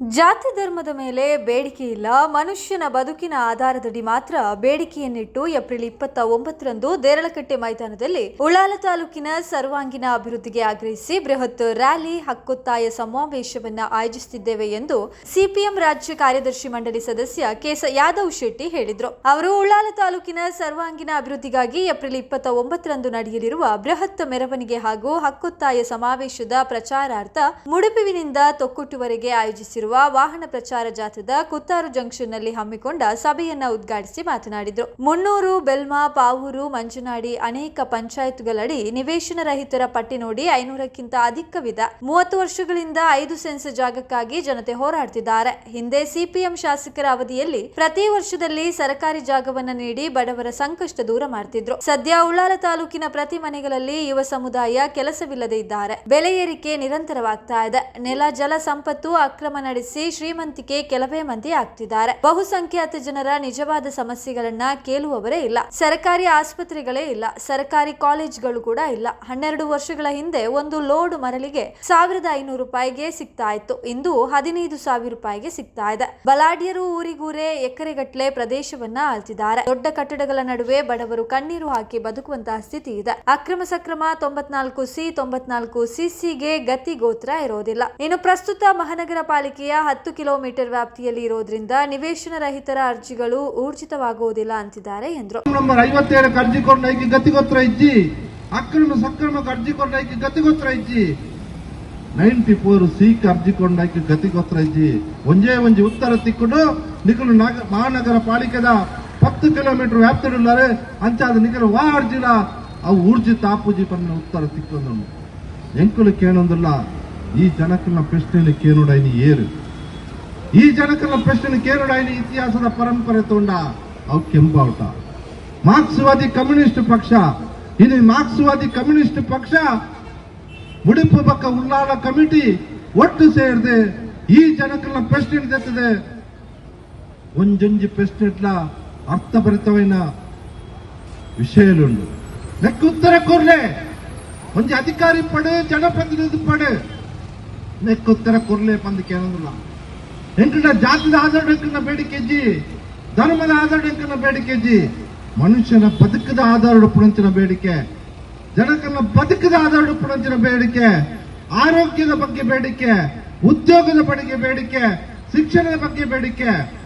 ಜಾತಿ ಧರ್ಮದ ಮೇಲೆ ಬೇಡಿಕೆ ಇಲ್ಲ. ಮನುಷ್ಯನ ಬದುಕಿನ ಆಧಾರದಡಿ ಮಾತ್ರ ಬೇಡಿಕೆಯನ್ನಿಟ್ಟು ಏಪ್ರಿಲ್ ಇಪ್ಪತ್ತ ಒಂಬತ್ತರಂದು ದೇರಳಕಟ್ಟೆ ಮೈದಾನದಲ್ಲಿ ಉಳಾಲ ತಾಲೂಕಿನ ಸರ್ವಾಂಗೀಣ ಅಭಿವೃದ್ಧಿಗೆ ಆಗ್ರಹಿಸಿ ಬೃಹತ್ ರ್ಯಾಲಿ ಹಕ್ಕೊತ್ತಾಯ ಸಮಾವೇಶವನ್ನ ಆಯೋಜಿಸುತ್ತಿದ್ದೇವೆ ಎಂದು ಸಿಪಿಎಂ ರಾಜ್ಯ ಕಾರ್ಯದರ್ಶಿ ಮಂಡಳಿ ಸದಸ್ಯ ಕೆಸ ಯಾದವ್ ಶೆಟ್ಟಿ ಹೇಳಿದರು. ಅವರು ಉಳ್ಳಾಲ ತಾಲೂಕಿನ ಸರ್ವಾಂಗೀಣ ಅಭಿವೃದ್ಧಿಗಾಗಿ ಏಪ್ರಿಲ್ ಇಪ್ಪತ್ತ ಒಂಬತ್ತರಂದು ನಡೆಯಲಿರುವ ಬೃಹತ್ ಮೆರವಣಿಗೆ ಹಾಗೂ ಹಕ್ಕೊತ್ತಾಯ ಸಮಾವೇಶದ ಪ್ರಚಾರಾರ್ಥ ಮುಡುಪುವಿನಿಂದ ತೊಕ್ಕೊಟ್ಟುವರೆಗೆ ಆಯೋಜಿಸಿರುವ ವಾಹನ ಪ್ರಚಾರ ಜಾಥಾದ ಕುತ್ತಾರು ಜಂಕ್ಷನ್ನಲ್ಲಿ ಹಮ್ಮಿಕೊಂಡ ಸಭೆಯನ್ನ ಉದ್ಘಾಟಿಸಿ ಮಾತನಾಡಿದರು. ಮುನ್ನೂರು, ಬೆಲ್ಮಾ, ಪಾವೂರು, ಮಂಜನಾಡಿ ಅನೇಕ ಪಂಚಾಯತ್ಗಳಡಿ ನಿವೇಶನ ರಹಿತರ ಪಟ್ಟಿ ನೋಡಿ ಐನೂರಕ್ಕಿಂತ ಅಧಿಕವಿದೆ ಮೂವತ್ತು ವರ್ಷಗಳಿಂದ ಐದು ಸೆನ್ಸ್ ಜಾಗಕ್ಕಾಗಿ ಜನತೆ ಹೋರಾಡ್ತಿದ್ದಾರೆ. ಹಿಂದೆ ಸಿಪಿಎಂ ಶಾಸಕರ ಅವಧಿಯಲ್ಲಿ ಪ್ರತಿ ವರ್ಷದಲ್ಲಿ ಸರ್ಕಾರಿ ಜಾಗವನ್ನ ನೀಡಿ ಬಡವರ ಸಂಕಷ್ಟ ದೂರ ಮಾಡ್ತಿದ್ರು. ಸದ್ಯ ಉಳ್ಳಾಲ ತಾಲೂಕಿನ ಪ್ರತಿ ಮನೆಗಳಲ್ಲಿ ಯುವ ಸಮುದಾಯ ಕೆಲಸವಿಲ್ಲದೆ ಇದ್ದಾರೆ. ಬೆಲೆ ಏರಿಕೆ ನಿರಂತರವಾಗ್ತಾ ಇದೆ. ನೆಲ, ಜಲ ಸಂಪತ್ತು ಅಕ್ರಮ ನಡೆಸಿ ಶ್ರೀಮಂತಿಕೆ ಕೆಲವೇ ಮಂದಿ ಆಗ್ತಿದ್ದಾರೆ. ಬಹುಸಂಖ್ಯಾತ ಜನರ ನಿಜವಾದ ಸಮಸ್ಯೆಗಳನ್ನ ಕೇಳುವವರೇ ಇಲ್ಲ. ಸರ್ಕಾರಿ ಆಸ್ಪತ್ರೆಗಳೇ ಇಲ್ಲ. ಸರ್ಕಾರಿ ಕಾಲೇಜ್ಗಳು ಕೂಡ ಇಲ್ಲ. ಹನ್ನೆರಡು ವರ್ಷಗಳ ಹಿಂದೆ ಒಂದು ಲೋಡ್ ಮರಳಿಗೆ ಸಾವಿರದ ಐನೂರು ರೂಪಾಯಿಗೆ ಸಿಗ್ತಾ ಇತ್ತು. ಇಂದು ಹದಿನೈದು ಸಾವಿರ ರೂಪಾಯಿಗೆ ಸಿಗ್ತಾ ಇದೆ. ಬಲಾಢ್ಯರು ಊರಿಗೂರೇ ಎಕರೆಗಟ್ಟಲೆ ಪ್ರದೇಶವನ್ನ ಆಳ್ತಿದ್ದಾರೆ. ದೊಡ್ಡ ಕಟ್ಟಡಗಳ ನಡುವೆ ಬಡವರು ಕಣ್ಣೀರು ಹಾಕಿ ಬದುಕುವಂತಹ ಸ್ಥಿತಿ ಇದೆ. ಅಕ್ರಮ ಸಕ್ರಮ ತೊಂಬತ್ನಾಲ್ಕು ಸಿ ತೊಂಬತ್ನಾಲ್ಕು ಸಿಸಿಗೆ ಗತಿ ಗೋತ್ರ ಇರೋದಿಲ್ಲ. ಇನ್ನು ಪ್ರಸ್ತುತ ಮಹಾನಗರ ಪಾಲಿಕೆಯ ಹತ್ತು ಕಿಲೋಮೀಟರ್ ವ್ಯಾಪ್ತಿಯಲ್ಲಿ ಇರೋದ್ರಿಂದ ನಿವೇಶನ ರಹಿತರ ಅರ್ಜಿಗಳು ಊರ್ಜಿತವಾಗುವುದಿಲ್ಲ ಅಂತಿದ್ದಾರೆ ಎಂದರು. ನಂಬರ್ ಅರ್ಜಿ ಕೊಂಡೈಕಿ ಗತಿಗೋತ್ರ ಇಜ್ಜಿ, ಅಕ್ರಮ ಸಕ್ರಮ ಅರ್ಜಿ ಕೊಂಡೈಕಿ ಗತಿಗೋತ್ರ ಇಜ್ಜಿ. ನೈಂಟಿ ಫೋರ್ ಸೀಕ್ ಅರ್ಜಿ ಕೊಂಡೈಕಿ ಗತಿಗೋತ್ರ ಇಜ್ಜಿ. ಒಂಜೇ ಒಂಜಿ ಉತ್ತರ ತಿಕ್ಕೊಂಡು ನಿಖಲು ನಾಗ- ಮಹಾನಗರ ಪಾಲಿಕೆದ ಹತ್ತು ಕಿಲೋಮೀಟರ್ ವ್ಯಾಪ್ತಿಡುಲ್ಲಾರೆ ಅಂಚಾದ ನಿಖಲು ವಾ ಅರ್ಜಿಲ ಅವು ಊರ್ಜಿ ತಾಪೂಜಿ ಪನ್ನ ಉತ್ತರ ತಿಕ್ಕೊಂಡು ಎಂಕುಲು ಕೇಳೊಂದಿಲ್ಲ ಈ ಜನಕಲ್ನ ಪ್ರಶ್ನೆಯಲ್ಲಿ ಕೇರುಡಾಯಿನಿ ಏರು. ಈ ಜನಕಲ್ನ ಪ್ರಶ್ನೆ ಕೇರಳಾಯಿನ ಇತಿಹಾಸದ ಪರಂಪರೆ ತೊಂಡ ಅವು ಕೆಂಪಾವಟ. ಮಾರ್ಕ್ಸ್ವಾದಿ ಕಮ್ಯುನಿಸ್ಟ್ ಪಕ್ಷ ಇದು ಮಾರ್ಕ್ಸ್ವಾದಿ ಕಮ್ಯುನಿಸ್ಟ್ ಪಕ್ಷ ಮುಡಿಪು ಪಕ್ಕ ಉಳ್ಳಾಲ ಕಮಿಟಿ ಒಟ್ಟು ಸೇರಿದೆ ಈ ಜನಕಲ್ನ ಪ್ರಶ್ನೆ ತೆತ್ತದೆ ಒಂಜೊಂಜಿ ಪ್ರಶ್ನೆಟ್ಲ ಅರ್ಥಭರಿತವೈನ ವಿಷಯಲುಂಡು. ನೆಕ್ಕ ಉತ್ತರ ಕೊರ್ಲೆ. ಒಂದು ಅಧಿಕಾರಿ ಪಡೆ, ಜನಪ್ರತಿನಿಧಿ ಪಡೆ. ಇದಕ್ಕೆ ಉತ್ತರ ಕೊಡ್ಲೇಪ ಅಂತ ಕೇಳೋದಿಲ್ಲ. ಎಂಕನ ಜಾತಿದ ಆಧಾರಕ್ಕನ್ನ ಬೇಡಿಕೆಜಿ ಧರ್ಮದ ಆಧಾರಕ್ಕನ್ನ ಬೇಡಿಕೆಜಿ ಮನುಷ್ಯನ ಬದುಕದ ಆಧಾರದ ಬೇಡಿಕೆ. ಜನಕನ ಬದುಕದ ಆಧಾರದ ಬೇಡಿಕೆ. ಆರೋಗ್ಯದ ಬಗ್ಗೆ ಬೇಡಿಕೆ. ಉದ್ಯೋಗದ ಬಗ್ಗೆ ಬೇಡಿಕೆ. ಶಿಕ್ಷಣದ ಬಗ್ಗೆ ಬೇಡಿಕೆ.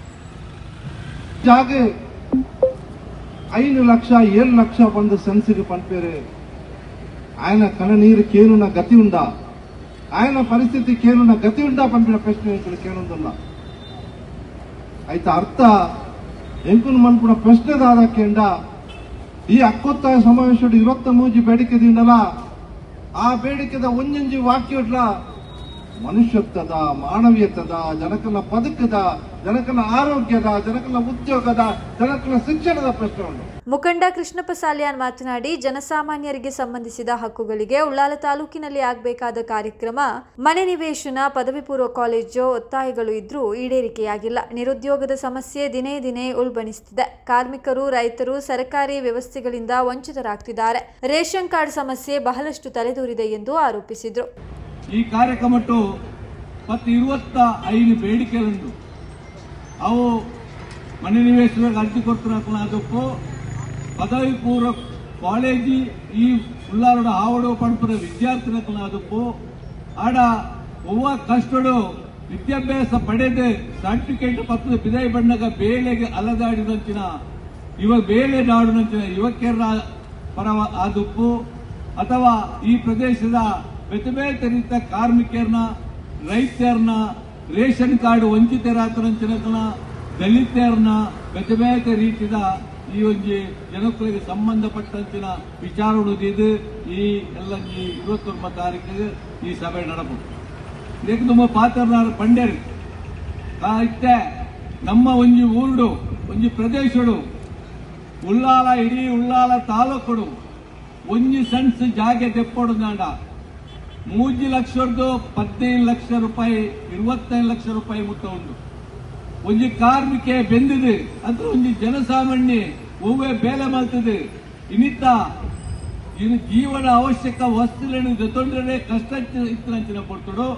ಜಾಗ ಐದು ಲಕ್ಷ, ಏಳು ಲಕ್ಷ ಒಂದು ಸೆನ್ಸಿಗೆ ಪಂಪೇರು ಆಯನ ಕಣ ನೀರು ಕೇಳುನ ಗತಿ ಉಂಡ. ఆయన పరిస్థితి కేనున్న గతి ఉందా పంపిన ప్రశ్న ఇక్కడ ಕೇಳೋದಿಲ್ಲ ಆಯ್ತಾ ಅರ್ಥ ಎಂಕುನು ಮನ್ಪುನ ಪ್ರಶ್ನೆ ದಾದಕ್ಕೆಂಡ ಈ ಹಕ್ಕೊತ್ತಾಯ ಸಮಾವೇಶದ ಇವತ್ತ ಮೂಜಿ ಬೇಡಿಕೆದಿಂದಲ ಆ ಬೇಡಿಕೆದ ಒಂಜೊಂಜಿ ವಾಕ್ಯಡ್ಲ ಮನುಷ್ಯತ್ವದ ಮಾನವೀಯತದ ಜನಕನ ಬದುಕದ, ಜನಕನ ಆರೋಗ್ಯದ, ಜನಕನ ಉದ್ಯೋಗದ, ಜನಕನ ಶಿಕ್ಷಣದ ಪ್ರಶ್ನೆ ಉಂಟು ಮುಖಂಡ ಕೃಷ್ಣಪ್ಪ ಸಾಲ್ಯಾನ್ ಮಾತನಾಡಿ, ಜನಸಾಮಾನ್ಯರಿಗೆ ಸಂಬಂಧಿಸಿದ ಹಕ್ಕುಗಳಿಗೆ ಉಳ್ಳಾಲ ತಾಲೂಕಿನಲ್ಲಿ ಆಗಬೇಕಾದ ಕಾರ್ಯಕ್ರಮ, ಮನೆ ನಿವೇಶನ, ಪದವಿ ಪೂರ್ವ ಕಾಲೇಜು, ಒತ್ತಾಯಗಳು ಇದ್ರೂ ಈಡೇರಿಕೆಯಾಗಿಲ್ಲ. ನಿರುದ್ಯೋಗದ ಸಮಸ್ಯೆ ದಿನೇ ದಿನೇ ಉಲ್ಬಣಿಸುತ್ತಿದೆ ಕಾರ್ಮಿಕರು, ರೈತರು ಸರ್ಕಾರಿ ವ್ಯವಸ್ಥೆಗಳಿಂದ ವಂಚಿತರಾಗ್ತಿದ್ದಾರೆ. ರೇಷನ್ ಕಾರ್ಡ್ ಸಮಸ್ಯೆ ಬಹಳಷ್ಟು ತಲೆದೂರಿದೆ ಎಂದು ಆರೋಪಿಸಿದರು. ಈ ಕಾರ್ಯಕ್ರಮಟ್ಟು ಮತ್ತು ಇರುವತ್ತ ಐದು ಬೇಡಿಕೆಗಳನ್ನು ಅವು ಮನೆ ನಿವೇಶನಕ್ಕೆ ಅರ್ಜಿ ಕೊಡ್ತಿರಕ್ಕೂ ಪದವಿ ಪೂರ್ವ ಕಾಲೇಜಿ ಈ ಉಳ್ಳಾರೋಡ ಆವಡ ಪಣಪುರ ವಿದ್ಯಾರ್ಥಿನಕ್ಕೂ ಆಡ ಒವ್ವ ಕಷ್ಟಡು ವಿದ್ಯಾಭ್ಯಾಸ ಪಡೆದೇ ಸರ್ಟಿಫಿಕೇಟ್ ಪತ್ರ ಬಿದಾಯಿ ಬಣ್ಣಗ ಬೇಲೆಗೆ ಅಲದಾಡಿದಂಚಿನ ಇವ ಬೇಲೆ ದಾಡಿದಂತಿನ ಯುವಕರ ಪರವ ಆದಪ್ಪು ಅಥವಾ ಈ ಪ್ರದೇಶದ ರೀತಿಯ ಕಾರ್ಮಿಕರನ್ನ ರೈತರನ್ನ ರೇಷನ್ ಕಾರ್ಡ್ ವಂಚಿತರಾತರಂಚಿನ ದಲಿತರನ್ನ ಬೇತೆ ರೀತಿಯ ಈ ಒಂದು ಜನಗಳಿಗೆ ಸಂಬಂಧಪಟ್ಟಂತಿನ ವಿಚಾರ ಉಳಿದಿದ್ದು ಈ ಎಲ್ಲ ಈ ಇವತ್ತೊಂಬತ್ತು ತಾರೀಕಿಗೆ ಈ ಸಭೆ ನಡಬಹುದು ಇದಕ್ಕೆ ನಮ್ಮ ಪಾತ್ರನಾರ ಪಂಡ್ಯರು ಇತ್ತೆ, ನಮ್ಮ ಒಂಜಿ ಊರು ಒಂಜಿ ಪ್ರದೇಶಡು, ಉಳ್ಳಾಲ ಇಡೀ ಉಳ್ಳಾಲ ತಾಲೂಕುಡು, ಒಂಜಿ ಸಣ್ಣ ಜಾಗೆ ತೆಪ್ಪೊಡು ನಾಡ. ಮೂಜಿ ಲಕ್ಷದ್ದು ಹದಿನೈದು ಲಕ್ಷ ರೂಪಾಯಿ, ಇರುವತ್ತೈದು ಲಕ್ಷ ರೂಪಾಯಿ ಮುತ್ತ ಉಂಟು. ಒಂಜಿ ಕಾರ್ಮಿಕೆ ಬೆಂದಿದೆ, ಅದು ಒಂಜಿ ಜನಸಾಮಾನ್ಯ ಹೂವೆ ಬೇಲೆ ಮಾಡ್ತದೆ ಇನ್ನಿತ್ತ ಇನ್ನು ಜೀವನ ಅವಶ್ಯಕ ವಸ್ತುಗಳನ್ನು ಜೊತೊಂಡ್ರೆ ಕಷ್ಟ ಇತ್ತಿನ ಕೊಡ್ತಡು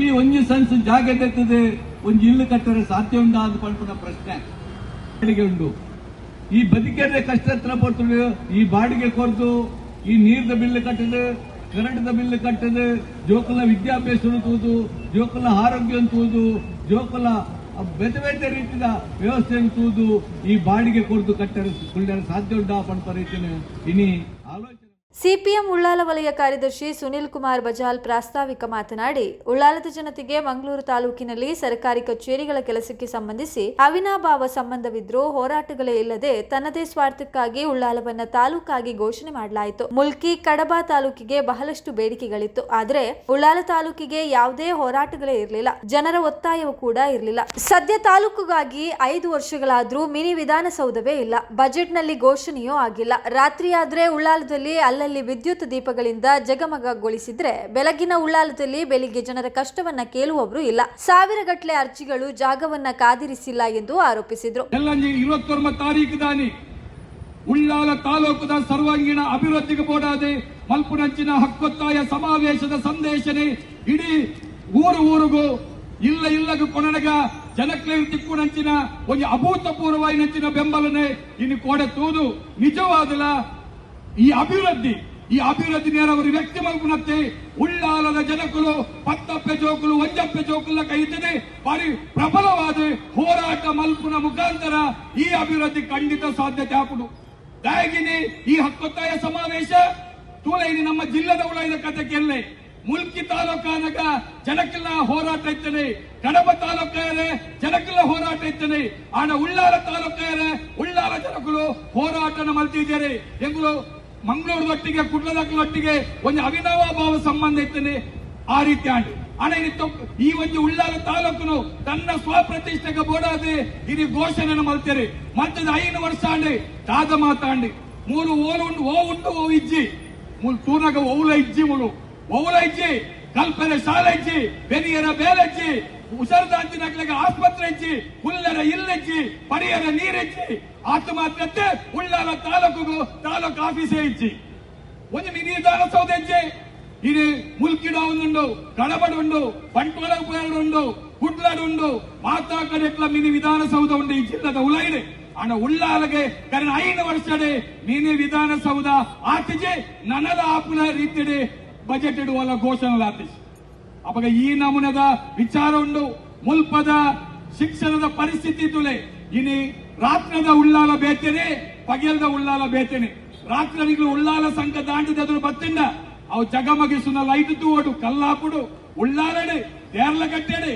ಈ ಒಂಜಿ ಸನ್ಸ್ ಜಾಗ ತೆತ್ತದೆ ಒಂಜಿ ಇಲ್ಲು ಕಟ್ಟರೆ ಸಾಧ್ಯ ಉಂಟಾ ಅಂತ ಪಡ್ಕೊಂಡ ಪ್ರಶ್ನೆ. ಬಾಡಿಗೆ ಉಂಟು. ಈ ಬದುಕಿದ್ರೆ ಕಷ್ಟ ಹತ್ರ ಪಡ್ತುಂಡು ಈ ಬಾಡಿಗೆ ಕೊರ್ದು ಈ ನೀರ್ದ ಬಿಲ್ ಕಟ್ಟದು ಕರೆಂಟ್ದ ಬಿಲ್ ಕಟ್ಟದೆ ಜೋಕುಲ ವಿದ್ಯಾಭ್ಯಾಸ ತೂದು ಜೋಕುಲ ಆರೋಗ್ಯ ಅಂತುವುದು ಜೋಕುಲ ಬೇತೆ ಬೇತೆ ರೀತಿಯ ವ್ಯವಸ್ಥೆ ಅಂತುವುದು ಈ ಬಾಡಿಗೆ ಕೊರ್ದು ಕಟ್ಟಲು ಸಾಧ್ಯ ಉಂಟಾ ಪಂಪ ರೀತಿಯ ಇನಿ ಸಿಪಿಎಂ ಉಳ್ಳಾಲ ವಲಯ ಕಾರ್ಯದರ್ಶಿ ಸುನಿಲ್ ಕುಮಾರ್ ಬಜಾಲ್ ಪ್ರಾಸ್ತಾವಿಕ ಮಾತನಾಡಿ, ಉಳ್ಳಾಲದ ಜನತೆಗೆ ಮಂಗಳೂರು ತಾಲೂಕಿನಲ್ಲಿ ಸರ್ಕಾರಿ ಕಚೇರಿಗಳ ಕೆಲಸಕ್ಕೆ ಸಂಬಂಧಿಸಿ ಅವಿನಾಭಾವ ಸಂಬಂಧವಿದ್ರೂ ಹೋರಾಟಗಳೇ ಇಲ್ಲದೆ ತನ್ನದೇ ಸ್ವಾರ್ಥಕ್ಕಾಗಿ ಉಳ್ಳಾಲವನ್ನ ತಾಲೂಕಾಗಿ ಘೋಷಣೆ ಮಾಡಲಾಯಿತು. ಮುಲ್ಕಿ, ಕಡಬ ತಾಲೂಕಿಗೆ ಬಹಳಷ್ಟು ಬೇಡಿಕೆಗಳಿತ್ತು. ಆದರೆ ಉಳ್ಳಾಲ ತಾಲೂಕಿಗೆ ಯಾವುದೇ ಹೋರಾಟಗಳೇ ಇರಲಿಲ್ಲ. ಜನರ ಒತ್ತಾಯವೂ ಕೂಡ ಇರಲಿಲ್ಲ. ಸದ್ಯ ತಾಲೂಕುಗಾಗಿ ಐದು ವರ್ಷಗಳಾದ್ರೂ ಮಿನಿ ವಿಧಾನಸೌಧವೇ ಇಲ್ಲ. ಬಜೆಟ್ನಲ್ಲಿ ಘೋಷಣೆಯೂ ಆಗಿಲ್ಲ. ರಾತ್ರಿಯಾದ್ರೆ ಉಳ್ಳಾಲದಲ್ಲಿ ಅಲ್ಲಲ್ಲಿ ವಿದ್ಯುತ್ ದೀಪಗಳಿಂದ ಜಗಮಗಗೊಳಿಸಿದ್ರೆ ಬೆಳಗಿನ ಉಳ್ಳಾಲದಲ್ಲಿ ಬೆಳಿಗ್ಗೆ ಜನರ ಕಷ್ಟವನ್ನ ಕೇಳುವವರು ಇಲ್ಲ. ಸಾವಿರಗಟ್ಟಲೆ ಅರ್ಜಿಗಳು ಜಾಗವನ್ನ ಕಾದಿರಿಸಿಲ್ಲ ಎಂದು ಆರೋಪಿಸಿದ್ರು. ಉಳ್ಳಾಲ ತಾಲೂಕಿನ ಸರ್ವಾಂಗೀಣ ಅಭಿವೃದ್ಧಿಗೆ ಬೋಡಾದೆ ಮಲ್ಪುನಂಚಿನ ಹಕ್ಕೊತ್ತಾಯ ಸಮಾವೇಶದ ಸಂದೇಶನೆ ಇಡೀ ಊರು ಊರಿಗೂ ಇಲ್ಲ ಇಲ್ಲಗೂ ಕೊನಡಗ ಜನಕ್ಕೆ ತಿಕ್ಕುನಂಚಿನ ಒಂದು ಅಭೂತಪೂರ್ವ ನಂಚಿನ ಬೆಂಬಲನೆ ಇನ್ನು ಕೋಡೆ ತೂದು ನಿಜವಾದಲ್ಲ. ಈ ಅಭಿವೃದ್ಧಿ ಈ ಅಭಿವೃದ್ಧಿ ನೇರವರು ವ್ಯಕ್ತಿ ಮಲ್ಪುನತ್ತೆ ಉಳ್ಳಾಲದ ಜನಕುಲು, ಪತ್ತಪ್ಪೆ ಜೋಕುಲು, ಒಂಜಪ್ಪೆ ಜೋಕುಲ ಕೈತದೆ ಬಾರಿ ಪ್ರಬಲವಾದ ಹೋರಾಟ ಮಲ್ಪುನ ಮುಖಾಂತರ ಈ ಅಭಿವೃದ್ಧಿ ಖಂಡಿತ ಸಾಧ್ಯತೆ ಹಾಕುಡು ದಾಯಗಿನಿ, ಈ ಹಕ್ಕೊತ್ತಾಯ ಸಮಾವೇಶ? ತೂಲೈನಿ ನಮ್ಮ ಜಿಲ್ಲೆದ ಉಳಿದ ಕತೆ ಕೆಲ್ಲೆ ಮುಲ್ಕಿ ತಾಲೂಕಾನಗ ಜನಕ್ಕೆಲ್ಲ ಹೋರಾಟ ಇತ್ತನೆ. ಕಡಬ ತಾಲೂಕಾರೆ ಜನಕ್ಕೆಲ್ಲ ಹೋರಾಟ ಇತ್ತನೆ. ಆನ ಉಳ್ಳಾಲ ತಾಲೂಕಾರೆ ಉಳ್ಳಾಲ ಜನಕುಲು ಹೋರಾಟನ ಮಲ್ತಿದ್ದಾರೆ ಎಂಗುಲು ಮಂಗಳೂರದೊಟ್ಟಿಗೆ ಕುಡ್ಲದೊಟ್ಟಿಗೆ ಒಂದು ಅವಿನಾಭಾವ ಸಂಬಂಧ ಇರ್ತದೆ ಆ ರೀತಿ ಆಂಡ್ ಅಣ್ಣ ಈ ಒಂದು ಉಳ್ಳಾಲ ತಾಲೂಕುನು ತನ್ನ ಸ್ವಪ್ರತಿಷ್ಠೆಗೆ ಬೋಡಾದೆ. ಇದು ಘೋಷಣೆಯನ್ನು ಮಲ್ತೇರಿ. ಮತ್ತೆ ಐದು ವರ್ಷ ಆಂಡಿ. ತಾದ ಮಾತಾಂಡಿ ಮೂರು ಓಲು ಓ ಉಂಟು ಓ ಇಜ್ಜಿ. ಮೂಲು ತೂನಗ ಓಲ ಇಜ್ಜಿ ಮೂಲು ಓಲ ಇಜ್ಜಿ. ಕಲ್ಪನೆ ಶಾಲೆ ಇಜ್ಜಿ ಬೆನಿಯರ ಬೇಲಜ್ಜಿ ಉಸರದಾಂಚಿನಕ್ಲೆಗೆ ಆಸ್ಪತ್ರೆ ಇಜ್ಜಿ ಹುಲ್ಲರ ಇಲ್ಲಿಜ್ಜಿ ಪರಿಯರ ನೀರಿಜ್ಜಿ ಆತ್ಮಹತ್ಯತೆ ಉಳ್ಳಾಲ ತಾಲೂಕು ತಾಲೂಕು ಆಫೀಸೇ ಇಜ್ಜಿ ಒಂದು ಮಿನಿ ವಿಧಾನಸೌಧ ಹೆಜ್ಜೆ ಇದು ಮುಲ್ಕಿಡ ಒಂದುಂಡು ಕಡಬಡ ಉಂಡು ಬಂಟ್ವಾಳ ಉಂಡು ಕುಡ್ಲಾಡ್ ಉಂಡು ಮಾತಾ ಕಡೆಕ್ಲ ಮಿನಿ ವಿಧಾನಸೌಧ ಉಂಡು ಈ ಜಿಲ್ಲದ ಉಲೈಡೆ ಹಣ ಉಳ್ಳಾಲಗೆ ಕರೆನ ಐದು ವರ್ಷಡೆ ಮಿನಿ ವಿಧಾನಸೌಧ ಆತಿಜೆ ನನದ ಆಪುನ ರೀತಿಡೆ ಬಜೆಟ್ ಇಡುವಲ್ಲ ಘೋಷಣೆ ಲಾತೀಸ್ ಅವಾಗ ಈ ನಮೂನದ ವಿಚಾರ ಉಂಡು. ಮುಲ್ಪದ ಶಿಕ್ಷಣದ ಪರಿಸ್ಥಿತಿ ತುಲೆ ಇನಿ ರಾತ್ರದ ಉಳ್ಳಾಲ ಬೇತೇನೆ, ಪಗೆಲ್ದ ಉಳ್ಳಾಲ ಬೇತೇನೆ. ರಾತ್ರಿಗಳು ಉಳ್ಳಾಲ ಸಂಘ ದಾಂಡಿದ್ರು ಬತ್ತಿಂಡ ಅವು ಜಗಮಗಿಸುನ ಲೈಟ್ ತೂವಡು ಕಲ್ಲಾಪುಡು ಉಳ್ಳಾಲಡೆ ದೇರ್ಲ ಕಟ್ಟೆಡೆ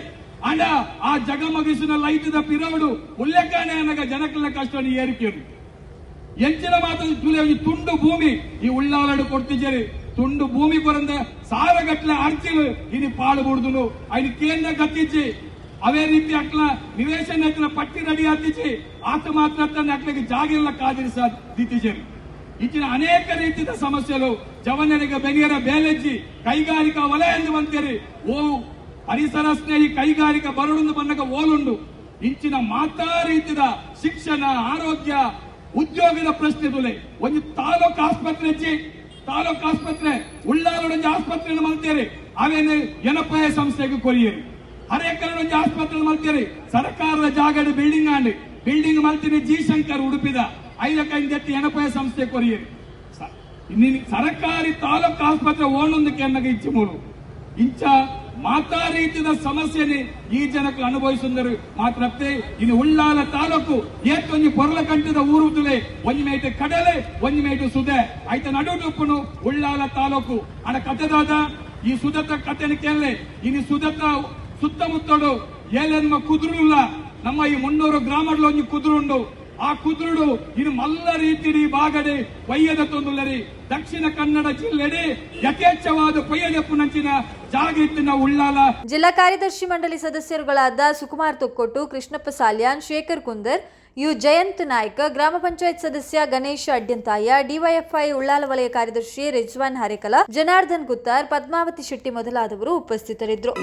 ಅಂಡ ಆ ಜಗಮಗಿಸುನ ಲೈಟ್ ದ ಪಿರವಡು ಉಲ್ಲೆಕಾನೆ ಅನ್ನಗ ಜನಕ್ಕೆಲ್ಲ ಕಷ್ಟ ಏರಿಕೆ ಎಂಚಿನ ಮಾತು ತುಲೆ ತುಂಡು ಭೂಮಿ, ಈ ಉಳ್ಳಾಲಡು ಕೊಡ್ತಿದ್ದೀರಿ ತುಂಡು ಭೂಮಿ ಕೊರಂದ ಸಾರಗಟ್ಲೆ ಅರ್ಚಿಲು ಇನಿ ಪಾಳು ಬಿಡುದು ಐದು ಕೇಂದ್ರ ಗತ್ತಿಚ್ಚಿ ಅವೇ ರೀತಿ ಅಕ್ಲ ನಿವೇಶನ ಅಕ್ಲ ಪಟ್ಟಿ ರೆಡಿ ಹತ್ತಿಚ್ಚಿ ಆತ ಮಾತ್ರ ತಂದು ಅಕ್ಲಿಗೆ ಜಾಗ ಎಲ್ಲ ಕಾದಿರಿಸ ದಿತ್ತಿದ್ದೀರಿ ಇಚ್ಚಿನ ಅನೇಕ ರೀತಿಯ ಸಮಸ್ಯೆಗಳು ಜವನರಿಗೆ ಬೆನಿಯರ ಬೇಲೆಜ್ಜಿ ಕೈಗಾರಿಕಾ ವಲಯ ಎಂದು ಬಂತೀರಿ ಓ ಪರಿಸರ ಸ್ನೇಹಿ ಕೈಗಾರಿಕಾ ಬರಡುಂದು ಬಂದಾಗ ಓಲುಂಡು ಇಂಚಿನ ಮಾತಾ ರೀತಿಯ ಶಿಕ್ಷಣ ಆರೋಗ್ಯ ಉದ್ಯೋಗದ ಪ್ರಶ್ನೆ ತುಲೆ ಒಂದು ತಾಲೂಕು ಆಸ್ಪತ್ರೆ ಇಚ್ಚಿ ತಾಲೂಕು ಆಸ್ಪತ್ರೆ ಉಳ್ಳಾಲೊಂದು ಆಸ್ಪತ್ರೆಯನ್ನು ಮಲ್ತೇರಿ. ಅವೇನು ಎನಪಾಯ ಸಂಸ್ಥೆಗೆ ಕೊರಿಯಿರಿ. ಹರೇಕರಣ ಒಂದು ಆಸ್ಪತ್ರೆ ಮಲ್ತೇರಿ. ಸರ್ಕಾರದ ಜಾಗದ ಬಿಲ್ಡಿಂಗ್ ಆಂಡ್. ಬಿಲ್ಡಿಂಗ್ ಮಲ್ತಿನಿ ಜಿ ಶಂಕರ್ ಉಡುಪಿದ. ಐದಕ್ಕೈದು ಎನಪಾಯ ಸಂಸ್ಥೆ ಕೊರಿಯಿರಿ. ಸರ್ಕಾರಿ ತಾಲೂಕು ಆಸ್ಪತ್ರೆ ಓಣೊಂದು ಕೆನ್ನಗ ಇಚ್ಚಿ ಮೂರು. ಇಂಚ ಮಾತಾ ರೀತಿಯ ಸಮಸ್ಯೆನೆ ಈ ಜನಕ್ಕೆ ಅನುಭವಿಸುಂದರು. ಮಾತ್ರ ಇನ್ನು ಉಳ್ಳಾಲ ತಾಲೂಕು ಏತೊಂಜಿ ಪೊರ್ಲ ಕಂಠದ ಊರು ತುಲೆ ಒಂಜಿ ಮೇಟು ಕಡಲೆ ಒಂಜಿ ಮೇಟು ಸುದೆ. ಐತ ನಡುಟುಪ್ಪನು ಉಳ್ಳಾಲ ತಾಲೂಕು. ಅಡ ಕಥೆದಾದ ಈ ಸುದತ್ತ ಕಥೆನ ಕೇಳಲೆ. ಇನ್ನು ಸುದತ್ತ ಸುತ್ತಮುತ್ತಡು ಏಳೆನ್ಮ ಕುದುರುಲ್ಲ ನಮ್ಮ ಈ ಮುನ್ನೂರು ಗ್ರಾಮಗಳಲ್ಲಿ ಒಂದು ಕುದುರುಂಡು. ಆ ಕುದುರುಡು ಇನ್ನು ಮಲ್ಲ ರೀತಿಡಿ ಬಾಗಡೆ ಪಯ್ಯದ ತೊಂದುಲರಿ ದಕ್ಷಿಣ ಕನ್ನಡ ಜಿಲ್ಲೆಡೆ ಯಥೇಚ್ಛವಾದ ಪಯ್ಯದಪ್ಪು ಜಾಗೃತಿನ ಜಾಗ ಉಳ್ಳಾಲ. ಜಿಲ್ಲಾ ಕಾರ್ಯದರ್ಶಿ ಮಂಡಳಿ ಸದಸ್ಯರುಗಳಾದ ಸುಕುಮಾರ್ ತೊಕ್ಕೊಟ್ಟು, ಕೃಷ್ಣಪ್ಪ ಸಾಲ್ಯಾನ್, ಶೇಖರ್ ಕುಂದರ್, ಯು ಜಯಂತ್ ನಾಯ್ಕ, ಗ್ರಾಮ ಪಂಚಾಯತ್ ಸದಸ್ಯ ಗಣೇಶ್ ಅಡ್ಯಂತಾಯ, ಡಿವೈಎಫ್ಐ ಉಳ್ಳಾಲ ವಲಯ ಕಾರ್ಯದರ್ಶಿ ರಿಜ್ವಾನ್ ಹರೇಕಲ, ಜನಾರ್ದನ್ ಗುತ್ತಾರ್, ಪದ್ಮಾವತಿ ಶೆಟ್ಟಿ ಮೊದಲಾದವರು ಉಪಸ್ಥಿತರಿದ್ದರು.